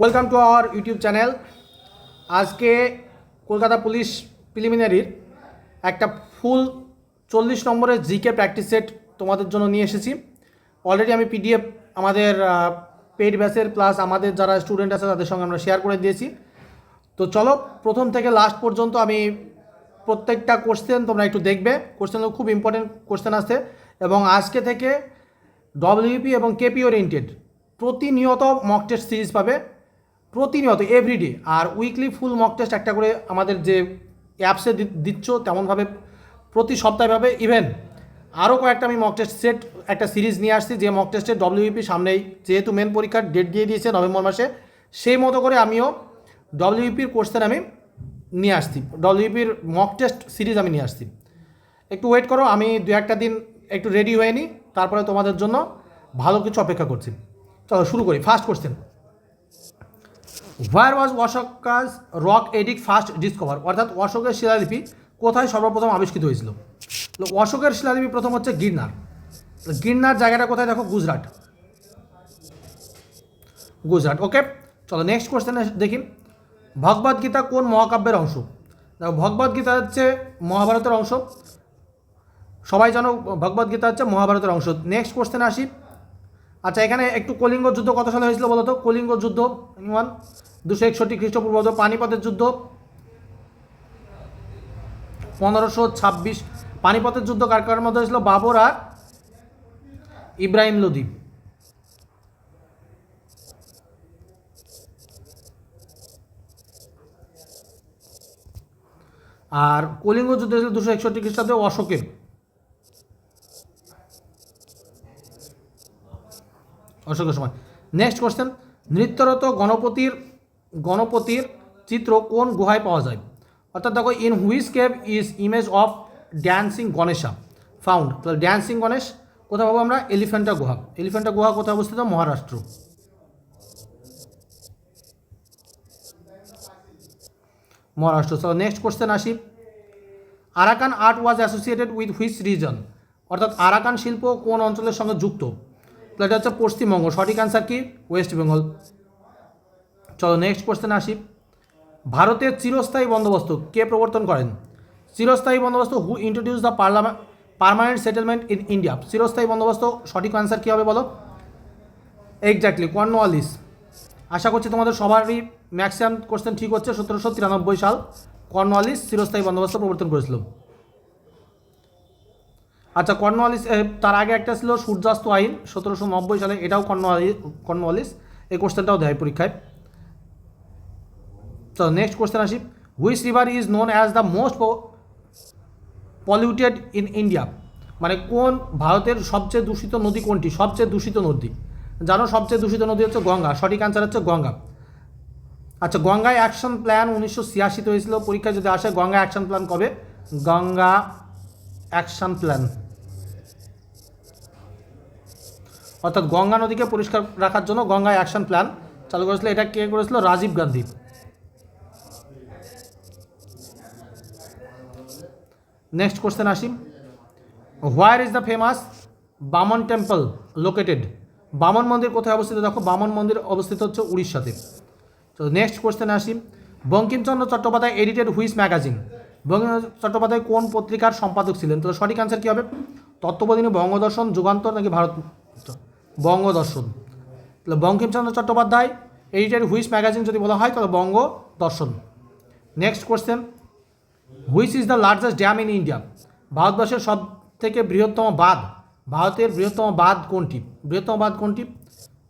Welcome to our YouTube channel আজকে Kolkata police প্রিলিমিনারির একটা ফুল চল্লিশ নম্বরের জিকে প্র্যাকটিস সেট তোমাদের জন্য নিয়ে এসেছি। অলরেডি আমি পিডিএফ আমাদের পেইড ব্যাচের প্লাস আমাদের যারা স্টুডেন্ট আছে তাদের সঙ্গে আমরা শেয়ার করে দিয়েছি। তো চলো, প্রথম থেকে লাস্ট পর্যন্ত আমি প্রত্যেকটা কোশ্চেন তোমরা একটু দেখবে। কোশ্চেনগুলো খুব ইম্পর্টেন্ট কোশ্চেন আসছে এবং আজকে থেকে ডব্লিউপি এবং কেপি ওরিয়েন্টেড প্রতিনিয়ত মক টেস্ট সিরিজ পাবে। প্রতিনিয়ত এভরিডে আর উইকলি ফুল মক টেস্ট একটা করে আমাদের যে অ্যাপসে দিচ্ছ, তেমনভাবে প্রতি সপ্তাহে পাবে ইভেন আরও কয়েকটা আমি মক টেস্ট সেট একটা সিরিজ নিয়ে আসছি, যে মক টেস্টে ডব্লিউপি সামনেই, যেহেতু মেন পরীক্ষার ডেট দিয়ে দিয়েছে নভেম্বর মাসে, সেই মতো করে আমিও ডব্লিউপির কোর্সের আমি নিয়ে আসছি। ডব্লিউপির মক টেস্ট সিরিজ আমি নিয়ে আসছি। একটু ওয়েট করো, আমি দু একটা দিন একটু রেডি হয়ে নিই তারপরে তোমাদের জন্য ভালো কিছু অপেক্ষা করছি। চলো শুরু করি first question where was Ashoka's rock edict first discover অর্থাৎ অশোকের শিলালিপি কোথায় সর্বপ্রথম আবিষ্কৃত হয়েছিল? অশোকের শিলালিপি প্রথম হচ্ছে গিরনার। গিরনার জায়গাটা কোথায়? দেখো, গুজরাট। গুজরাট ওকে চলো নেক্সট কোশ্চেন দেখি। ভগবদ গীতা কোন মহাকাব্যের অংশ? দেখো ভগবদ গীতা হচ্ছে মহাভারতের অংশ। সবাই জানো ভগবদ গীতা হচ্ছে মহাভারতের অংশ। নেক্সট কোশ্চেন আসি। আচ্ছা এখানে একটু কলিঙ্গ যুদ্ধ কত সালে হয়েছিল বলো তো? কলিঙ্গ যুদ্ধ ওয়ান দুশো একষট্টি খ্রিস্টপূর্বাব্দ পানিপথের যুদ্ধ। পনেরোশো ছাব্বিশ পানিপথের যুদ্ধ কার কার মধ্যে হয়েছিল? বাবর আর ইব্রাহিম লোদি। আর কলিঙ্গ যুদ্ধ হয়েছিল দুশো একষট্টি খ্রিস্টাব্দে অশোকের অশোকের সময়। নেক্সট কোশ্চেন নৃত্যরত গণপতির গণপতির চিত্র কোন গুহায় পাওয়া যায়? অর্থাৎ দেখো in which cave is image of dancing Ganesha found তাহলে ড্যান্সিং গণেশ কোথায় পাবো আমরা? এলিফ্যান্টা গুহা। এলিফ্যান্টা গুহা কোথায় অবস্থিত? Maharashtra. Maharashtra. So next question আসি। Arakan art was associated with which region অর্থাৎ আরাকান শিল্প কোন অঞ্চলের সঙ্গে যুক্ত? এটা হচ্ছে পশ্চিমবঙ্গ। সঠিক অ্যান্সার কি? ওয়েস্ট বেঙ্গল চলো নেক্সট কোশ্চেন আসি। ভারতের চিরস্থায়ী বন্দোবস্ত কে প্রবর্তন করেন? চিরস্থায়ী বন্দোবস্ত who introduce the parliament permanent settlement in India চিরস্থায়ী বন্দোবস্ত, সঠিক অ্যান্সার কী হবে বলো? এক্স্যাক্টলি কর্নওয়ালিস আশা করছি তোমাদের সবারই ম্যাক্সিমাম কোশ্চেন ঠিক হচ্ছে, সতেরোশো তিরানব্বই সাল। কর্নওয়ালিস চিরস্থায়ী বন্দোবস্ত প্রবর্তন করেছিল। আচ্ছা কর্নওয়ালিস তার আগে একটা ছিল সূর্যাস্ত আইন, সতেরোশো নব্বই সালে এটাও কর্নওয়ালিস কর্নওয়ালিস এই কোশ্চেনটাও দেয় পরীক্ষায়। তো নেক্সট কোশ্চেন আসি which river is known as the most polluted in India মানে কোন ভারতের সবচেয়ে দূষিত নদী কোনটি? সবচেয়ে দূষিত নদী। জানো, সবচেয়ে দূষিত নদী হচ্ছে গঙ্গা। সঠিক অ্যান্সার হচ্ছে গঙ্গা। আচ্ছা গঙ্গা অ্যাকশন প্ল্যান উনিশশো ছিয়াশিতে হয়েছিল। পরীক্ষায় যদি আসে, গঙ্গা অ্যাকশন প্ল্যান কবে? গঙ্গা অ্যাকশন প্ল্যান অর্থাৎ গঙ্গা নদীকে পরিষ্কার রাখার জন্য গঙ্গা অ্যাকশন প্ল্যান চালু করেছিল। এটা কে করেছিল? রাজীব গান্ধী। নেক্সট কোশ্চেন আসি where is the famous Vaman temple located Vaman মন্দির কোথায় অবস্থিত? দেখো বামন মন্দির অবস্থিত হচ্ছে উড়িষ্যাতে। তো নেক্সট কোশ্চেনে আসি Bankimchandra Chattopadhyay edited whose magazine Bankimchandra Chattopadhyay কোন পত্রিকার সম্পাদক ছিলেন? তো সঠিক অ্যান্সার কী হবে? তত্ত্ববোধিনী বঙ্গদর্শন, যুগান্তর নাকি ভারত? বঙ্গদর্শন। তাহলে Bankimchandra Chattopadhyay edited whose magazine যদি বলা হয়, তাহলে Bangadarshan next question which is the largest dam in India ভারতবর্ষের সব থেকে বৃহত্তম বাঁধ, ভারতের বৃহত্তম বাঁধ কোনটি? বৃহত্তম বাঁধ কোনটি?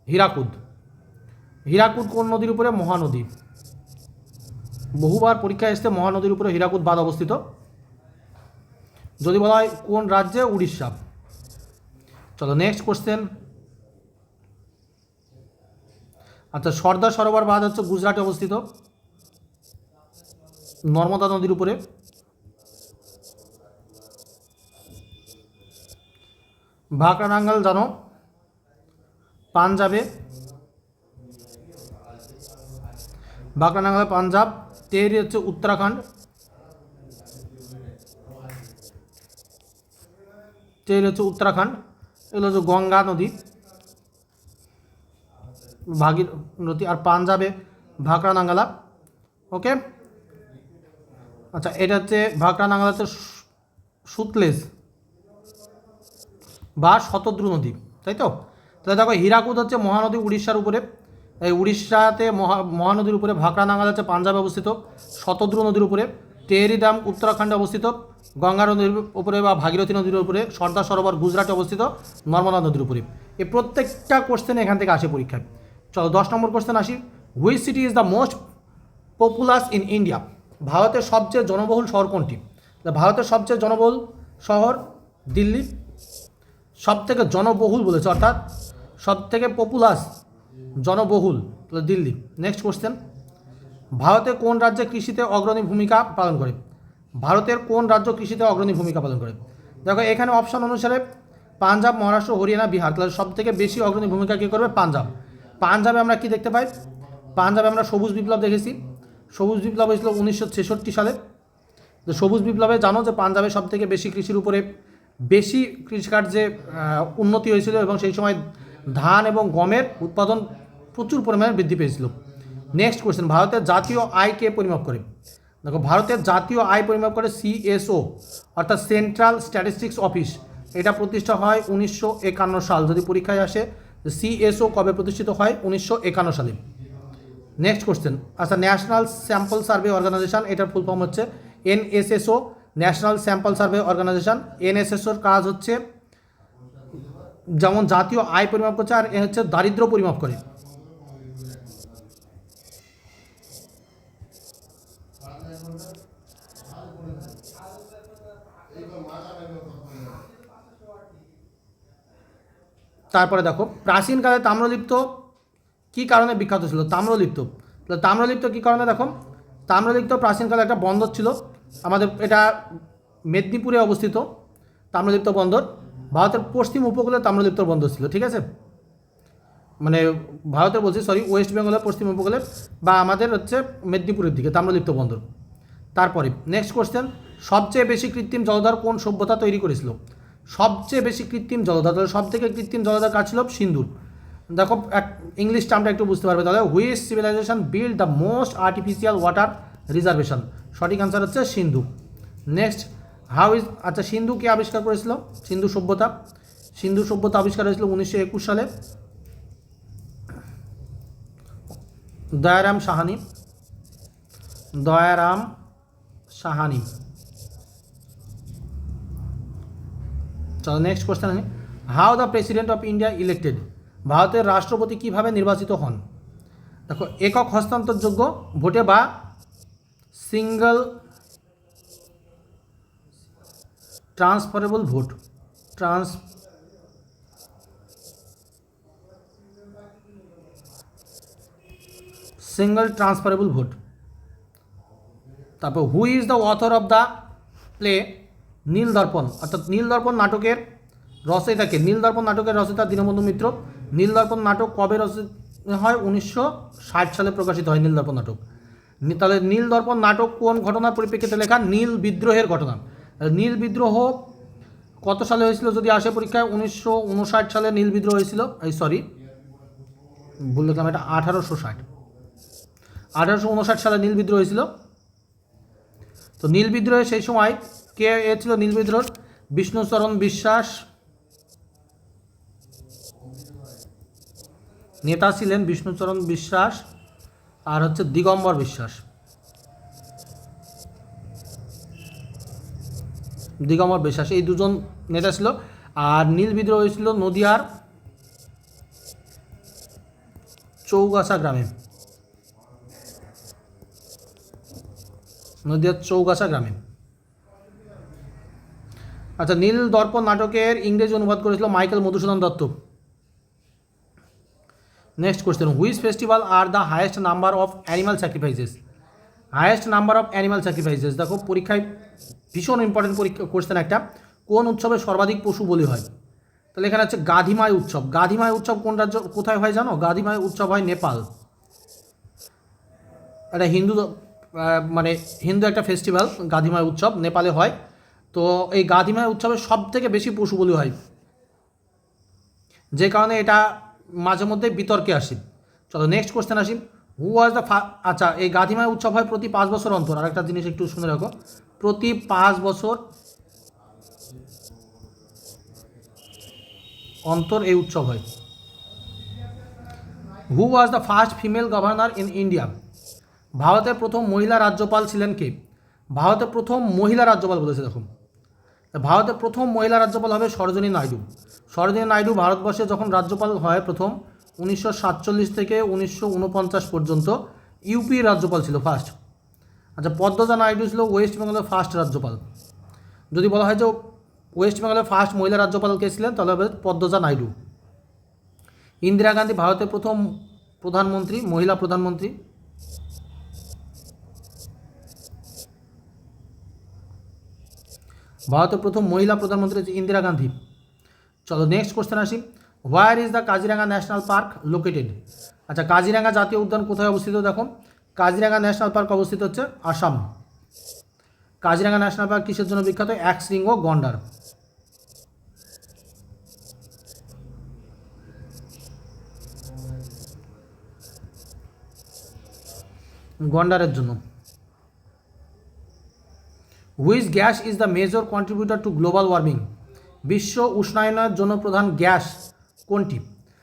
হীরাকুদ। হীরাকুদ কোন নদীর উপরে? মহানদী। বহুবার পরীক্ষায় এসছে মহানদীর উপরে হীরাকুদ বাঁধ অবস্থিত। যদি বলা হয় কোন রাজ্যে? উড়িষ্যা। চলো নেক্সট কোশ্চেন আচ্ছা সর্দার সরোবর বাঁধ হচ্ছে গুজরাটে অবস্থিত। নর্মদা নদীর উপরে। ভাকরানাঙ্গাল জানো, পাঞ্জাবে। ভাকরানাঙ্গাল পাঞ্জাব, তেহরি হচ্ছে উত্তরাখণ্ড। তেহরি হচ্ছে উত্তরাখণ্ড, এগুলো হচ্ছে গঙ্গা নদী। ভাগীর নদী, আর পাঞ্জাবে ভাকরা নাঙ্গালা ওকে? আচ্ছা এটা হচ্ছে ভাকরা নাঙ্গালা হচ্ছে সু- সুতলেজ বা শতদ্রু নদী, তাই তো? তাহলে দেখো হীরাকুদ হচ্ছে মহানদী উড়িষ্যার উপরে। এই উড়িষ্যাতে মহা, মহানদীর উপরে ভাকরা নাঙ্গাল হচ্ছে পাঞ্জাবে অবস্থিত, শতদ্রু নদীর উপরে। টেহরি ড্যাম উত্তরাখণ্ডে অবস্থিত, গঙ্গা নদীর উপরে বা ভাগীরথী নদীর উপরে, সর্দার সরোবর গুজরাটে অবস্থিত, নর্মদা নদীর উপরে। এই প্রত্যেকটা কোশ্চেন এখান থেকে আসে পরীক্ষায়। চলো, দশ নম্বর কোশ্চেন আসি। Which city is the most populous in India ভারতের সবচেয়ে জনবহুল শহর কোনটি? ভারতের সবচেয়ে জনবহুল শহর দিল্লি সব থেকে জনবহুল বলেছে, অর্থাৎ সব থেকে পপুলাস জনবহুল দিল্লি। নেক্সট কোশ্চেন ভারতে কোন রাজ্যে কৃষিতে অগ্রণী ভূমিকা পালন করে? ভারতের কোন রাজ্য কৃষিতে অগ্রণী ভূমিকা পালন করে? দেখো, এখানে অপশন অনুসারে পাঞ্জাব, মহারাষ্ট্র, হরিয়ানা, বিহার। তাহলে সব থেকে বেশি অগ্রণী ভূমিকা কী করবে? পাঞ্জাব। পাঞ্জাবে আমরা কি দেখতে পাই? পাঞ্জাবে আমরা সবুজ বিপ্লব দেখেছি। সবুজ বিপ্লব হয়েছিল উনিশশো ছেষট্টি সালে। তো সবুজ বিপ্লবে জানো যে পাঞ্জাবে সব থেকে বেশি কৃষির উপরে বেশি কৃষিকার্যে উন্নতি হয়েছিল এবং সেই সময় ধান এবং গমের উৎপাদন প্রচুর পরিমাণে বৃদ্ধি পেয়েছিল। নেক্সট কোয়েশ্চেন ভারতের জাতীয় আয় কে পরিমাপ করে? দেখো, ভারতের জাতীয় আয় পরিমাপ করে সিএসও অর্থাৎ সেন্ট্রাল স্ট্যাটিস্টিক্স অফিস এটা প্রতিষ্ঠা হয় উনিশশো একান্ন সাল। যদি পরীক্ষায় আসে সিএসও কবে প্রতিষ্ঠিত হয়? উনিশশো একান্ন সালে। নেক্সট কোশ্চেন আচ্ছা ন্যাশনাল স্যাম্পল সার্ভে অর্গানাইজেশন এটার ফুল ফর্ম হচ্ছে NSSO national sample survey organisation এনএসএসওর কাজ হচ্ছে যেমন জাতীয় আয় পরিমাপ করছে আর এ হচ্ছে দারিদ্র পরিমাপ করে। তারপরে দেখো প্রাচীনকালে তাম্রলিপ্ত কী কারণে বিখ্যাত ছিল? তাম্রলিপ্ত। তাহলে তাম্রলিপ্ত কী কারণে? দেখো, তাম্রলিপ্ত প্রাচীনকালে একটা বন্দর ছিল। আমাদের এটা মেদিনীপুরে অবস্থিত তাম্রলিপ্ত বন্দর। ভারতের পশ্চিম উপকূলে তাম্রলিপ্ত বন্দর ছিল, ঠিক আছে? মানে ভারতের বলছি সরি ওয়েস্ট বেঙ্গলের পশ্চিম উপকূলে বা আমাদের হচ্ছে মেদিনীপুরের দিকে তাম্রলিপ্ত বন্দর। তারপরে নেক্সট কোয়েশ্চেন সবচেয়ে বেশি কৃত্রিম জলধার কোন সভ্যতা তৈরি করেছিল? সবচেয়ে বেশি কৃত্রিম জলধার, তাহলে সব থেকে কৃত্রিম জলধার কাজ ছিল? সিন্ধুর দেখো, এক ইংলিশ টার্মটা একটু বুঝতে পারবে তাহলে। Whose civilisation build the most artificial water reservation সঠিক আনসার হচ্ছে সিন্ধু। নেক্সট হাউ ইজ আচ্ছা সিন্ধু কে আবিষ্কার করেছিল? সিন্ধু সভ্যতা। সিন্ধু সভ্যতা আবিষ্কার হয়েছিল উনিশশো একুশ সালে। দয়ারাম সাহানি। দয়ারাম সাহানি। চলো নেক্সট কোশ্চেন আছে how the president of India elected ভারতের রাষ্ট্রপতি কীভাবে নির্বাচিত হন? দেখো, একক হস্তান্তরযোগ্য ভোটে বা single transferable vote, trans single transferable vote. তারপর who is the author of the play Nil Darpan, অর্থাৎ নীল দর্পণ নাটকের রচয়িতাকে, নীল দর্পণ নাটকের রচয়িতা দীনবন্ধু মিত্র। নীল দর্পণ নাটক কবে রচিত হয়? উনিশশো ষাট সালে প্রকাশিত হয় নীলদর্পণ নাটক। তাহলে নীল দর্পণ নাটক কোন ঘটনার পরিপ্রেক্ষিতে লেখা? নীল বিদ্রোহের ঘটনা। নীল বিদ্রোহ কত সালে হয়েছিল যদি আসে পরীক্ষায়? উনিশশো উনষাট সালে নীল বিদ্রোহ হয়েছিল। এই সরি ভুল লিখলাম এটা আঠারোশো ষাট। আঠারোশো উনষাট সালে নীল বিদ্রোহ হয়েছিল। তো নীল বিদ্রোহে সেই সময় কে এ ছিল নীল বিদ্রোহ বিষ্ণুচরণ বিশ্বাস নেতা ছিলেন বিষ্ণুচরণ বিশ্বাস আর হচ্ছে দিগম্বর বিশ্বাস। দিগম্বর বিশ্বাস, এই দুজন নেতা ছিল। আর নীল বিদ্রোহ হয়েছিল নদিয়ার চৌগাছা গ্রামে। নদিয়ার চৌগাছা গ্রামে। আচ্ছা নীল দর্পণ নাটকের ইংরেজি অনুবাদ করেছিল Michael Madhusudan Dutt. Next question which festival are the highest number of animal sacrifices highest number of animal sacrifices দেখো, পরীক্ষায় ভীষণ ইম্পর্টেন্ট পরীক্ষা কোশ্চেন একটা। কোন উৎসবে সর্বাধিক পশু বলি হয়? তাহলে এখানে হচ্ছে গাধিমায় উৎসব। গাধিমায় উৎসব কোন রাজ্য কোথায় হয় জানো? গাধিমায় উৎসব হয় নেপাল। একটা হিন্দু মানে হিন্দু একটা ফেস্টিভ্যাল গাধিমায় উৎসব নেপালে হয়। তো এই গাধিমায় উৎসবে সব থেকে বেশি পশু বলি হয়। যে কারণে এটা মাঝে মধ্যে বিতর্কে আসে। চলো নেক্সট কোশ্চেন আসি। হু ওয়াজ দ্য আচ্ছা এই গাধিমা উৎসব হয় প্রতি পাঁচ বছর অন্তর। আরেকটা জিনিস একটু শুনে রাখো। প্রতি পাঁচ বছর অন্তর এই উৎসব হয়। Who was the first female governor in India ভারতের প্রথম মহিলা রাজ্যপাল ছিলেন কে? ভারতের প্রথম মহিলা রাজ্যপাল বলেছে দেখুন ভারতের প্রথম মহিলা রাজ্যপাল হবে সরোজিনী নাইডু। সরোজিনী নাইডু ভারতবর্ষে যখন রাজ্যপাল হয় প্রথম, উনিশশো সাতচল্লিশ থেকে উনিশশো উনপঞ্চাশ পর্যন্ত ইউপি রাজ্যপাল ছিল ফার্স্ট আচ্ছা পদ্মজা নাইডু ছিল ওয়েস্ট বেঙ্গলের ফার্স্ট রাজ্যপাল। যদি বলা হয় যে ওয়েস্ট বেঙ্গলের ফার্স্ট মহিলা রাজ্যপাল কে ছিলেন, তাহলে হবে পদ্মজা নাইডু। ইন্দিরা গান্ধী ভারতের প্রথম প্রধানমন্ত্রী, মহিলা প্রধানমন্ত্রী। ভারতের প্রথম মহিলা প্রধানমন্ত্রী ইন্দিরা গান্ধী। চলো নেক্সট কোশ্চেন আসি where is the Kaziranga national park located আচ্ছা কাজিরাঙ্গা জাতীয় উদ্যান কোথায় অবস্থিত? দেখো কাজিরাঙ্গা ন্যাশনাল পার্ক অবস্থিত হচ্ছে আসাম। কাজিরাঙ্গা ন্যাশনাল পার্ক কিসের জন্য বিখ্যাত? এক শৃঙ্গ গন্ডার গন্ডারের জন্য। Which gas is the major contributor to global warming বিশ্ব উষ্ণায়নের জন্য প্রধান গ্যাস কোনটি?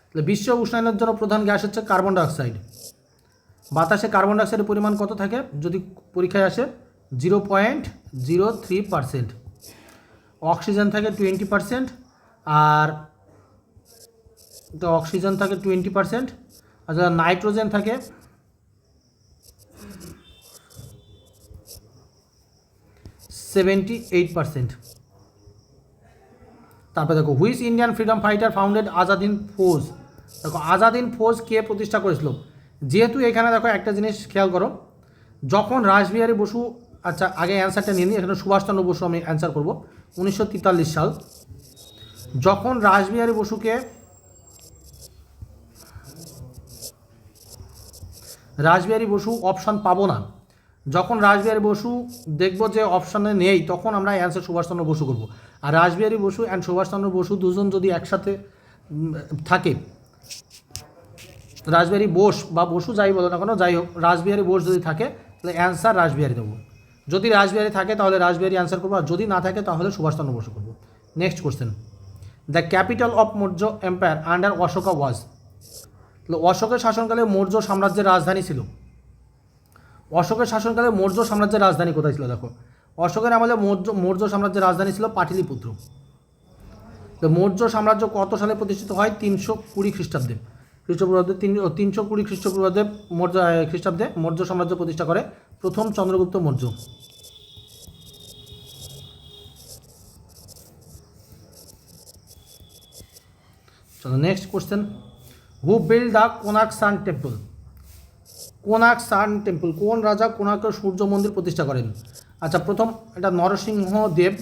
তাহলে বিশ্ব উষ্ণায়নের জন্য প্রধান গ্যাস হচ্ছে কার্বন ডাইঅক্সাইড। বাতাসে কার্বন ডাইঅক্সাইডের পরিমাণ কত থাকে? যদি পরীক্ষায় আসে zero point zero three percent oxygen থাকে টোয়েন্টি পারসেন্ট আর অক্সিজেন থাকে টোয়েন্টি পারসেন্ট আচ্ছা নাইট্রোজেন থাকে সেভেন্টি এইট পারসেন্ট তারপরে দেখো which Indian freedom fighter founded Azad Hind Fauj দেখো আজাদিন ফৌজ কে প্রতিষ্ঠা করেছিল? যেহেতু এখানে দেখো একটা জিনিস খেয়াল করো, যখন রাসবিহারী বসু আচ্ছা আগে অ্যান্সারটা নিয়ে নিই এখানে সুভাষচন্দ্র বসু আমি অ্যান্সার করব, উনিশশো সাল। যখন রাসবিহারী বসুকে রাসবিহারী বসু অপশান পাবো না যখন রাসবিহারী বসু দেখব যে অপশানে নেই, তখন আমরা অ্যান্সার সুভাষচন্দ্র বসু করব। আর রাসবিহারী বসু অ্যান্ড সুভাষচন্দ্র বসু দুজন যদি একসাথে থাকে রাসবিহারী বোস বা বসু যাই বলো না কেন, যাই হোক রাসবিহারী বোস যদি থাকে, তাহলে অ্যান্সার রাসবিহারী দেবো। যদি রাসবিহারী থাকে, তাহলে রাসবিহারী অ্যান্সার করব, আর যদি না থাকে, তাহলে সুভাষচন্দ্র বসু করব। Next question the capital of Maurya empire under Ashoka was অশোকের শাসনকালে মৌর্য সাম্রাজ্যের রাজধানী ছিল। অশোকের শাসনকালে মৌর্য সাম্রাজ্যের রাজধানী কোথায় ছিল, দেখো। অশোকের আমলে মৌর্য মৌর্য সাম্রাজ্যের রাজধানী ছিল পাটলিপুত্র। তো মৌর্য সাম্রাজ্য কত সালে প্রতিষ্ঠিত হয়? তিনশো কুড়ি খ্রিস্টাব্দে। খ্রিস্টপূর্বাব্দে তিন তিনশো কুড়ি খ্রিস্টপূর্বাব্দে মৌর্য খ্রিস্টাব্দে মৌর্য সাম্রাজ্য প্রতিষ্ঠা করে প্রথম চন্দ্রগুপ্ত মৌর্য। চলো next question who build the Konark sun temple Konark sun temple, কোন রাজা কোনাকের সূর্য মন্দির প্রতিষ্ঠা করেন? আচ্ছা প্রথম এটা নরসিংহদেব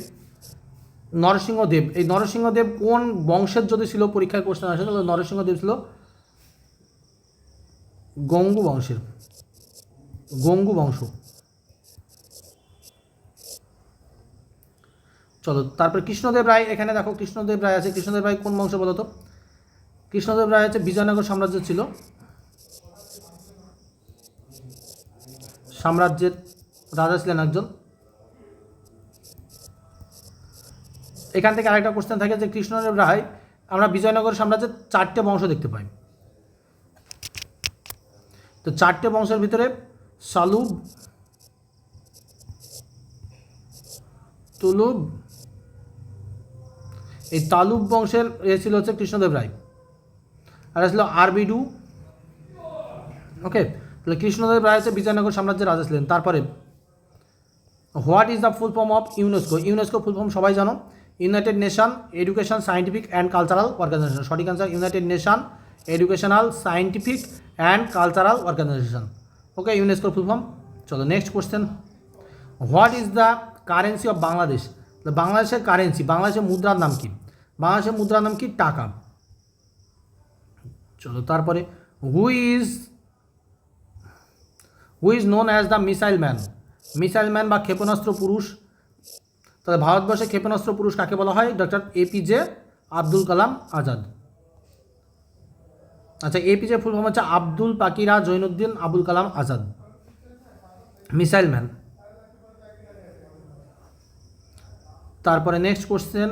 নরসিংহদেব, এই নরসিংহদেব কোন বংশের যদি ছিল পরীক্ষায় কোশ্চেন আসে, তাহলে নরসিংহদেব ছিল গঙ্গু বংশের, গঙ্গু বংশ। চলো, তারপর কৃষ্ণদেব রায়, এখানে দেখো কৃষ্ণদেব রায় আছে, কৃষ্ণদেব রায় কোন বংশ বলো তো কৃষ্ণদেব রায় আছে বিজয়নগর সাম্রাজ্য ছিল। সাম্রাজ্যের রাজা ছিলেন একজন। এখান থেকে আরেকটা কোশ্চেন থাকে যে কৃষ্ণদেব রায়, আমরা বিজয়নগর সাম্রাজ্যের চারটে বংশ দেখতে পাই। তো চারটে বংশের ভিতরে সালুব, তুলুব, এই তালুব বংশের এ ছিল হচ্ছে কৃষ্ণদেব রায়। আর ছিল আরবিডু। ওকে তাহলে কৃষ্ণদেব রায় হচ্ছে বিজয়নগর সাম্রাজ্যের রাজা ছিলেন। তারপরে, what is the full form of UNESCO? UNESCO full form সবাই জানো। United nation, education scientific and cultural organisation. সঠিক answer united nation, educational scientific and cultural organisation. Okay, ইউনেস্কোর ফুল ফর্ম। চলো next question what is the currency of Bangladesh? বাংলাদেশের currency, বাংলাদেশের মুদ্রার নাম কি? বাংলাদেশের মুদ্রার নাম কি? টাকা। চলো, তারপরে who is who is known as the missile man missile man বা ক্ষেপণাস্ত্র পুরুষ। তাহলে ভারতবর্ষে ক্ষেপণাস্ত্র পুরুষ কাকে বলা হয়? Doctor APJ Abdul Kalam Azad. আচ্ছা এপিজে ফুল ফর্ম হচ্ছে আব্দুল পাকিরা জৈনুদ্দিন আবুল কালাম আজাদ। মিসাইল ম্যান তারপরে next question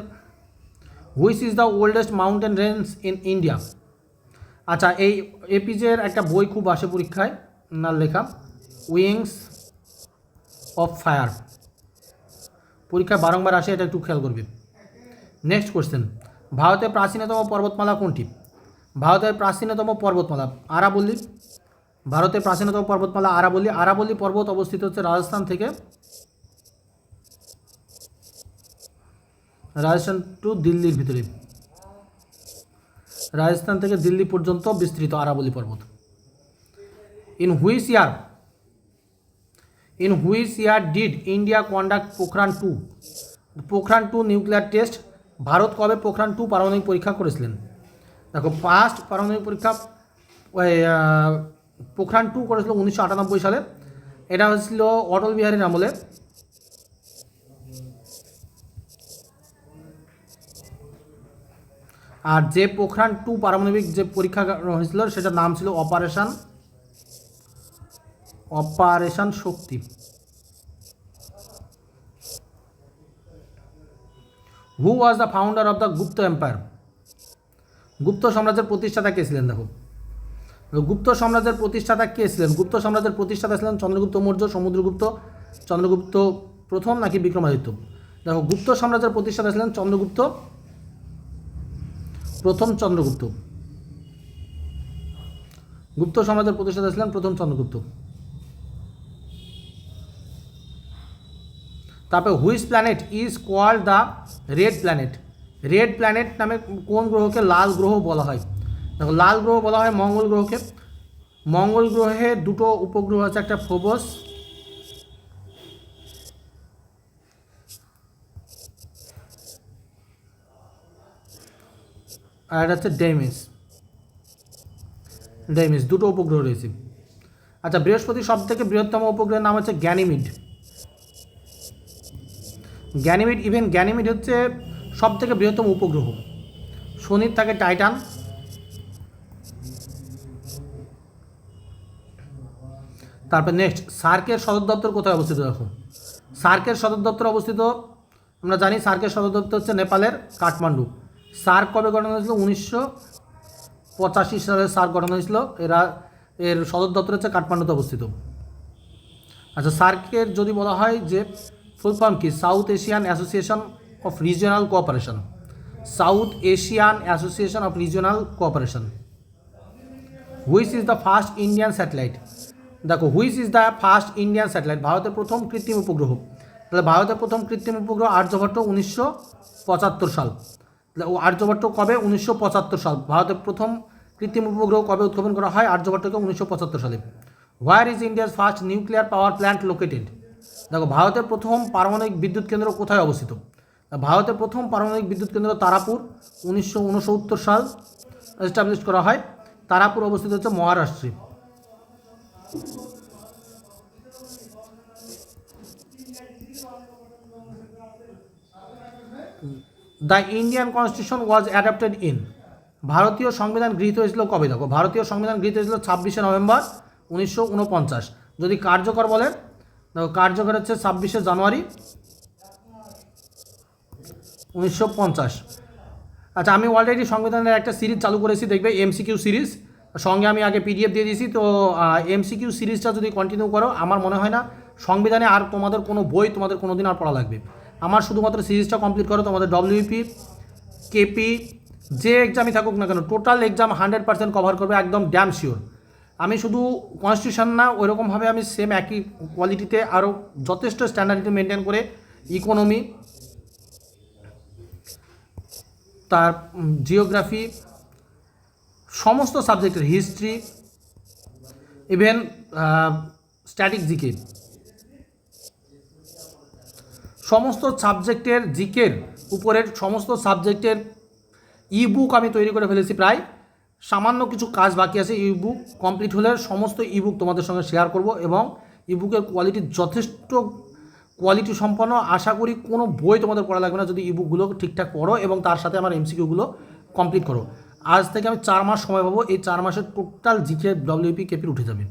which is the oldest mountain range in India আচ্ছা এই এপিজের একটা বই খুব আসে পরীক্ষায় না লেখা। Wings of fire. পরীক্ষায় বারংবার আসে, এটা একটু খেয়াল করবে। Next question. ভারতের প্রাচীনতম পর্বতমালা কোনটি? ভারতের প্রাচীনতম পর্বতমালা আরাবল্লী। ভারতের প্রাচীনতম পর্বতমালা আরাবল্লী। আরাবল্লী পর্বত অবস্থিত হচ্ছে রাজস্থান থেকে। রাজস্থান টু দিল্লির ভিতরে। রাজস্থান থেকে দিল্লি পর্যন্ত বিস্তৃত আরাবলী পর্বত। In whose year in whose year did India conduct Pokhran two Pokhran two nuclear test Bharat কবে পোখরান টু পারমাণবিক পরীক্ষা করেছিলেন? দেখো ফার্স্ট পারমাণবিক পরীক্ষা পোখরান টু করেছিল উনিশশো আটানব্বই সালে। এটা হয়েছিল অটল বিহারীর আমলে আর যে পোখরান টু পারমাণবিক যে পরীক্ষা হয়েছিল, সেটার নাম ছিল operation operation Shakti. Who was the founder of the Gupta empire Gupta সাম্রাজ্যের প্রতিষ্ঠাতা কে ছিলেন? দেখো। গুপ্ত সাম্রাজ্যের প্রতিষ্ঠাতা কে ছিলেন? গুপ্ত সাম্রাজ্যের প্রতিষ্ঠাতা ছিলেন চন্দ্রগুপ্ত মৌর্য, সমুদ্রগুপ্ত, চন্দ্রগুপ্ত প্রথম নাকি বিক্রমাদিত্য? দেখো, গুপ্ত সাম্রাজ্যের প্রতিষ্ঠাতা ছিলেন চন্দ্রগুপ্ত, প্রথম চন্দ্রগুপ্ত। গুপ্ত সাম্রাজ্যের প্রতিষ্ঠাতা ছিলেন প্রথম চন্দ্রগুপ্ত। তারপরে whose planet is called the red planet red planet নামে কোন গ্রহকে লাল গ্রহ বলা হয়? দেখো, লাল গ্রহ বলা হয় মঙ্গল গ্রহকে। মঙ্গল গ্রহে দুটো উপগ্রহ আছে, একটা ফোবস, আর একটা হচ্ছে ডেমিস। ডেমিস, দুটো উপগ্রহ রয়েছে। আচ্ছা বৃহস্পতি সব থেকে বৃহত্তম উপগ্রহের নাম হচ্ছে গ্যানিমিড। গ্যানিমিড ইভেন গ্যানিমিড হচ্ছে সব থেকে বৃহত্তম উপগ্রহ। শনির থাকে টাইটান। তারপর নেক্সট, সার্কের সদর দপ্তর কোথায় অবস্থিত দেখো। সার্কের সদর দপ্তর অবস্থিত, আমরা জানি সার্কের সদর দপ্তর হচ্ছে নেপালের কাঠমান্ডু। সার্ক কবে গঠন হয়েছিল? উনিশশো পঁচাশি সালে সার্ক গঠন হয়েছিল। এরা, এর সদর দপ্তর হচ্ছে কাঠমান্ডুতে অবস্থিত। আচ্ছা সার্কের যদি বলা হয় যে ফুল ফর্ম কি? South Asian association of regional cooperation south Asian association of regional cooperation which is the first Indian satellite দেখো which is the first Indian satellite ভারতের প্রথম কৃত্রিম উপগ্রহ। তাহলে ভারতের প্রথম কৃত্রিম উপগ্রহ আর্যভট্ট উনিশশো পঁচাত্তর সাল। আর্যভট্ট কবে? উনিশশো পঁচাত্তর সাল। ভারতের প্রথম কৃত্রিম উপগ্রহ কবে উৎক্ষেপণ করা হয়? আর্যভট্টকে উনিশশো পঁচাত্তর সালে। Where is India's first nuclear power plant located দেখো, ভারতের প্রথম পারমাণবিক বিদ্যুৎ কেন্দ্র কোথায় অবস্থিত? ভারতের প্রথম পারমাণবিক বিদ্যুৎ কেন্দ্র তারাপুর, উনিশশো উনসত্তর সাল এস্টাবলিশ করা হয়। তারাপুর অবস্থিত হচ্ছে মহারাষ্ট্রে। The Indian constitution was adapted in ভারতীয় সংবিধান গৃহীত হয়েছিল কবে? দেখো, ভারতীয় সংবিধান গৃহীত হয়েছিল ছাব্বিশে নভেম্বর উনিশশো উনপঞ্চাশ। যদি কার্যকর বলেন দেখো কার্যকর হচ্ছে ছাব্বিশে জানুয়ারি উনিশশো পঞ্চাশ। আচ্ছা আমি অলরেডি সংবিধানের একটা সিরিজ চালু করেছি, দেখবে এমসিকিউ সিরিজ সঙ্গে আমি আগে পিডিএফ দিয়ে দিয়েছি, তো এমসিকিউ সিরিজটা যদি কন্টিনিউ করো, আমার মনে হয় না সংবিধানে আর তোমাদের কোনো বই তোমাদের কোনো দিন আর পড়া লাগবে। আমার শুধুমাত্র সিরিজটা কমপ্লিট করো, তোমাদের ডব্লিউপি কেপি যে এক্সামই থাকুক না কেন total exam hundred percent cover করবে, একদম ড্যাম শিওর আমি শুধু কনস্টিটিউশন না, ওইরকমভাবে আমি সেম একই কোয়ালিটিতে আরও যথেষ্ট স্ট্যান্ডার্ডিটি মেনটেন করে ইকোনমি তার জিওগ্রাফি সমস্ত সাবজেক্টের হিস্ট্রি ইভেন স্ট্যাটিক জিকে সমস্ত সাবজেক্টের জিকের উপরের সমস্ত সাবজেক্টের ই বুক আমি তৈরি করে ফেলেছি প্রায় সামান্য কিছু কাজ বাকি আছে ইবুক কমপ্লিট হলে সমস্ত ইবুক তোমাদের সঙ্গে শেয়ার করব এবং ইবুকের কোয়ালিটি যথেষ্ট কোয়ালিটি সম্পন্ন। আশা করি কোনো বই তোমাদের পড়া লাগবে না, যদি ইবুকগুলো ঠিকঠাক পড়ো এবং তার সাথে আমার এমসিকিউগুলো কমপ্লিট করো। আজ থেকে আমি চার মাস সময় পাবো, এই চার মাসের টোটাল জিকে ডব্লিউপি কেপির উঠে যাবে।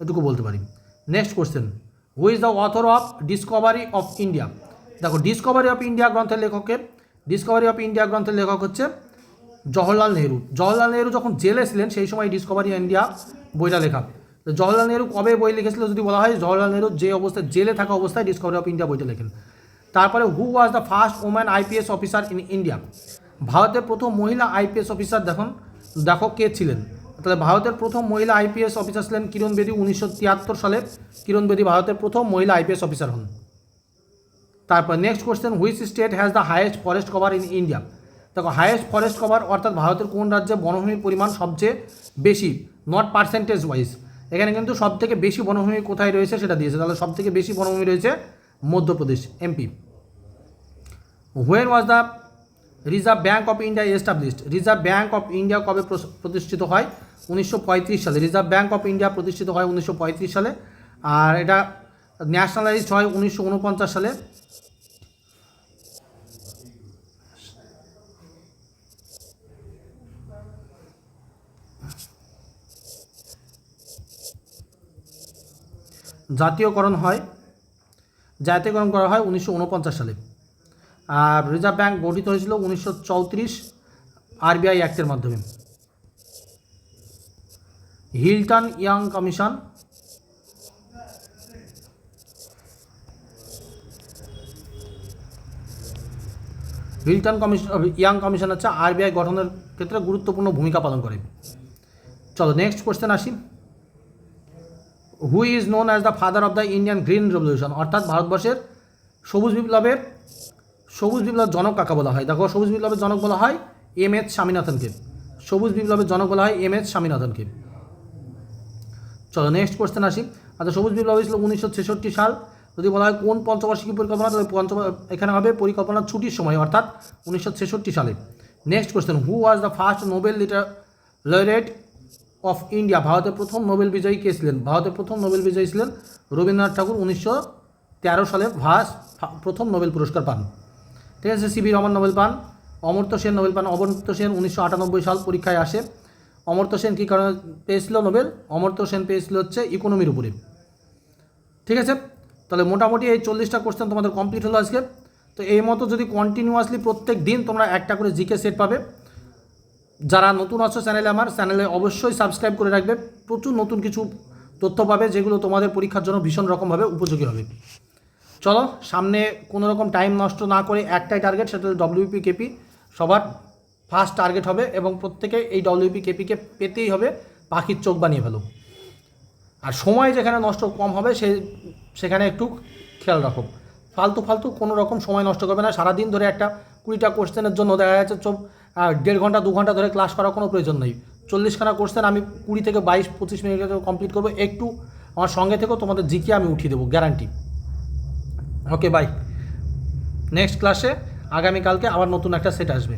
এটুকু বলতে পারি। Next question who is the author of discovery of India দেখো ডিসকভারি অফ ইন্ডিয়া গ্রন্থের লেখকের ডিসকভারি অফ ইন্ডিয়া গ্রন্থের লেখক হচ্ছে জওহরলাল নেহরু। জওহরলাল নেহরু যখন জেলে ছিলেন, সেই সময় ডিসকভারি ইন্ডিয়া বইটা লেখা। জওহরলাল নেহরু কবে বই লিখেছিল যদি বলা হয়, জওহরলাল নেহরু যে অবস্থায় জেলে থাকা অবস্থায় ডিসকভারি অফ ইন্ডিয়া বইটা লেখেন। তারপরে who was the first woman IPS officer in India ভারতের প্রথম মহিলা আইপিএস অফিসার দেখুন, দেখো কে ছিলেন। তাহলে ভারতের প্রথম মহিলা আইপিএস অফিসার ছিলেন কিরণ বেদী উনিশশো তিয়াত্তর সালে। কিরণ বেদী ভারতের প্রথম মহিলা আইপিএস অফিসার হন। তারপর next question which state has the highest forest cover in India দেখো হায়েস্ট ফরেস্ট কভার অর্থাৎ ভারতের কোন রাজ্যে বনভূমির পরিমাণ সবচেয়ে বেশি? নট পার্সেন্টেজ ওয়াইজ এখানে কিন্তু সব থেকে বেশি বনভূমি কোথায় রয়েছে সেটা দিয়েছে। তাহলে সব থেকে বেশি বনভূমি রয়েছে Madhya Pradesh MP when was the reserve bank of India established reserve bank of India কবে প্রতিষ্ঠিত হয়? উনিশশো পঁয়ত্রিশ সালে। রিজার্ভ ব্যাঙ্ক অফ ইন্ডিয়া প্রতিষ্ঠিত হয় উনিশশো পঁয়ত্রিশ সালে। আর এটা ন্যাশনালাইজড হয় উনিশশো উনপঞ্চাশ সালে। জাতীয়করণ হয়। জাতীয়করণ করা হয় উনিশশো উনপঞ্চাশ সালে। আর রিজার্ভ ব্যাঙ্ক গঠিত হয়েছিল উনিশশো চৌত্রিশ আরবিআই অ্যাক্টের মাধ্যমে। Hilton Young commission Hilton commission Young commission হচ্ছে আরবিআই গঠনের ক্ষেত্রে গুরুত্বপূর্ণ ভূমিকা পালন করে। চলো নেক্সট কোশ্চেন আসি। Who is known as the father of the Indian green revolution অর্থাৎ ভারতবর্ষের সবুজ বিপ্লবের, সবুজ বিপ্লব জনক কাকা বলা হয়। দেখো, সবুজ বিপ্লবের জনক বলা হয় এম এস স্বামীনাথনকে সবুজ বিপ্লবের জনক বলা হয় এম এস স্বামীনাথনকে চলো নেক্সট কোশ্চেন আসি। আচ্ছা সবুজ বিপ্লব হয়েছিল উনিশশো ছেষট্টি সাল। যদি বলা হয় কোন পঞ্চবার্ষিকী পরিকল্পনা, তাহলে পঞ্চ এখানে হবে পরিকল্পনা ছুটির সময়, অর্থাৎ উনিশশো ছেষট্টি সালে। Next question who was the first Nobel litre laureate of India, ভারতের প্রথম নোবেল বিজয়ী কে ছিলেন? ভারতের প্রথম নোবেল বিজয়ী ছিলেন রবীন্দ্রনাথ ঠাকুর, উনিশশো তেরো সালে ভাস প্রথম নোবেল পুরস্কার পান। ঠিক আছে সিবি রমন নোবেল পান, অমর্ত্য সেন নোবেল পান, অমর্ত্য সেন উনিশশো আটানব্বই সাল পরীক্ষায় আসে। অমর্ত্য সেন কী কারণে পেয়েছিল নোবেল? অমর্ত্য সেন পেয়েছিল হচ্ছে ইকোনমির উপরে। ঠিক আছে? তাহলে মোটামুটি এই চল্লিশটা কোশ্চেন তোমাদের কমপ্লিট হলো আজকে। তো এই মতো যদি কন্টিনিউয়াসলি প্রত্যেক দিন তোমরা একটা করে জিকে সেট পাবে। যারা নতুন আছো চ্যানেলে আমার, চ্যানেলে অবশ্যই সাবস্ক্রাইব করে রাখবে। প্রচুর নতুন কিছু তথ্য পাবে, যেগুলো তোমাদের পরীক্ষার জন্য ভীষণ রকমভাবে উপযোগী হবে। চলো, সামনে কোনো রকম টাইম নষ্ট না করে একটাই টার্গেট সেটা ডব্লিউপি কেপি সবার ফার্স্ট টার্গেট হবে এবং প্রত্যেকে এই ডব্লিউপি কেপিকে পেতেই হবে, পাখির চোখ বানিয়ে ফেলো। আর সময় যেখানে নষ্ট কম হবে, সে, সেখানে একটু খেয়াল রাখো। ফালতু ফালতু কোনো রকম সময় নষ্ট করবে না। সারাদিন ধরে একটা কুড়িটা কোশ্চেনের জন্য দেখা যাচ্ছে, চোখ দেড় ঘণ্টা, দু ঘণ্টা ধরে ক্লাস করার কোনো প্রয়োজন নেই। চল্লিশখানা কোর্সের আমি কুড়ি থেকে বাইশ, পঁচিশ মিনিটের কমপ্লিট করব। একটু আমার সঙ্গে থেকেও তোমাদের জিকে আমি উঠিয়ে দেবো গ্যারান্টি ওকে বাই নেক্সট ক্লাসে আগামীকালকে আবার নতুন একটা সেট আসবে।